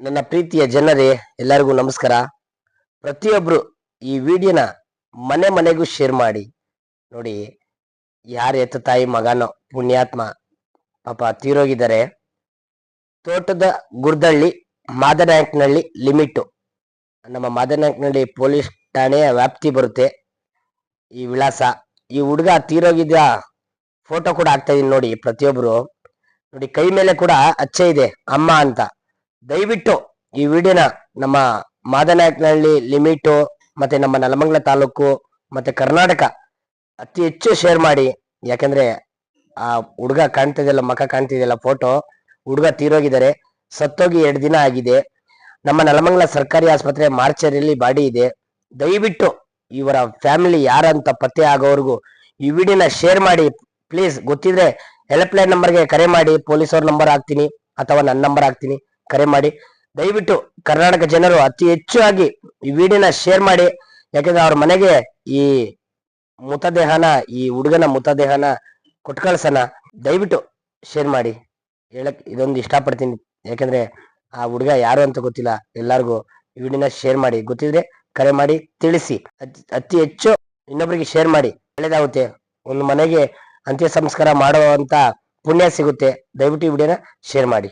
ನನ್ನ ಪ್ರೀತಿಯ ಜನರೇ, ಎಲ್ಲರಿಗೂ ನಮಸ್ಕಾರ. ಪ್ರತಿಯೊಬ್ಬರು ಈ ವಿಡಿಯೋನ ಮನೆ ಮನೆಗೂ ಶೇರ್ ಮಾಡಿ. ನೋಡಿ, ಯಾರ ಎತ್ತ ತಾಯಿ ಮಗನೋ, ಪುಣ್ಯಾತ್ಮ, ಪಾಪ ತೀರೋಗಿದ್ದಾರೆ. ತೋಟದ ಗುರ್ದಳ್ಳಿ ಮಾದನಾಯಕನಹಳ್ಳಿ ಲಿಮಿಟು. ನಮ್ಮ ಮಾದನಾಯಕನಹಳ್ಳಿ ಪೊಲೀಸ್ ಠಾಣೆಯ ವ್ಯಾಪ್ತಿ ಬರುತ್ತೆ. ಈ ವಿಳಾಸ, ಈ ಹುಡುಗ ತೀರೋಗಿದ್ದ ಫೋಟೋ ಕೂಡ ಆಗ್ತಾ ಇದೀನಿ ನೋಡಿ ಪ್ರತಿಯೊಬ್ಬರು ನೋಡಿ, ಕೈ ಮೇಲೆ ಕೂಡ ಅಚ್ಚೆ ಇದೆ, ಅಮ್ಮ ಅಂತ. ದಯವಿಟ್ಟು ಈ ವಿಡಿಯೋನ ನಮ್ಮ ಮಾದನಾಯಕನಹಳ್ಳಿ, ಲಿಮಿಟು, ಮತ್ತೆ ನಮ್ಮ ನೆಲಮಂಗಲ ತಾಲೂಕು, ಮತ್ತೆ ಕರ್ನಾಟಕ ಅತಿ ಹೆಚ್ಚು ಶೇರ್ ಮಾಡಿ. ಯಾಕಂದ್ರೆ ಆ ಹುಡುಗ ಕಾಣ್ತಿದೆಯಲ್ಲ ಮಖ ಕಾಣ್ತಿದೆಯಲ್ಲ ಫೋಟೋ ಹುಡುಗ ತೀರೋಗಿದ್ದಾರೆ. ಸತ್ತೋಗಿ ಎರಡು ದಿನ ಆಗಿದೆ. ನಮ್ಮ ನೆಲಮಂಗಲ ಸರ್ಕಾರಿ ಆಸ್ಪತ್ರೆ ಮಾರ್ಚರಿಯಲ್ಲಿ ಬಾಡಿ ಇದೆ. ದಯವಿಟ್ಟು ಇವರ ಫ್ಯಾಮಿಲಿ ಯಾರಂತ ಪತ್ತೆ ಆಗೋವರೆಗೂ ಈ ವಿಡಿಯೋನ ಶೇರ್ ಮಾಡಿ. ಪ್ಲೀಸ್ ಗೊತ್ತಿದ್ರೆ ಹೆಲ್ಪ್ ಲೈನ್ ನಂಬರ್ಗೆ ಕರೆ ಮಾಡಿ. ಪೊಲೀಸ್ ಅವ್ರ ನಂಬರ್ ಹಾಕ್ತೀನಿ, ಅಥವಾ ನನ್ನ ನಂಬರ್ ಹಾಕ್ತೀನಿ. ಕರೆ ಮಾಡಿ. ದಯವಿಟ್ಟು ಕರ್ನಾಟಕ ಜನರು ಅತಿ ಹೆಚ್ಚು ಆಗಿ ಈ ವಿಡಿಯೋನ ಶೇರ್ ಮಾಡಿ. ಯಾಕಂದ್ರೆ ಅವ್ರ ಮನೆಗೆ ಈ ಮೃತದೇಹನ, ಈ ಹುಡುಗನ ಮೃತದೇಹನ ಕೊಟ್ಟು ಕಳ್ಸನ ದಯವಿಟ್ಟು ಶೇರ್ ಮಾಡಿ. ಹೇಳಕ್ ಇದೊಂದು ಇಷ್ಟಪಡ್ತೀನಿ. ಯಾಕಂದ್ರೆ ಆ ಹುಡುಗ ಯಾರು ಅಂತ ಗೊತ್ತಿಲ್ಲ. ಎಲ್ಲರಿಗೂ ಈ ವಿಡಿಯೋನ ಶೇರ್ ಮಾಡಿ. ಗೊತ್ತಿದ್ರೆ ಕರೆ ಮಾಡಿ, ತಿಳಿಸಿ. ಅತಿ- ಅತಿ ಹೆಚ್ಚು ಇನ್ನೊಬ್ಬರಿಗೆ ಶೇರ್ ಮಾಡಿ. ಒಳ್ಳೇದಾಗುತ್ತೆ. ಒಂದು ಮನೆಗೆ ಅಂತ್ಯ ಸಂಸ್ಕಾರ ಮಾಡುವಂತ ಪುಣ್ಯ ಸಿಗುತ್ತೆ. ದಯವಿಟ್ಟು ಈ ವಿಡಿಯೋನ ಶೇರ್ ಮಾಡಿ.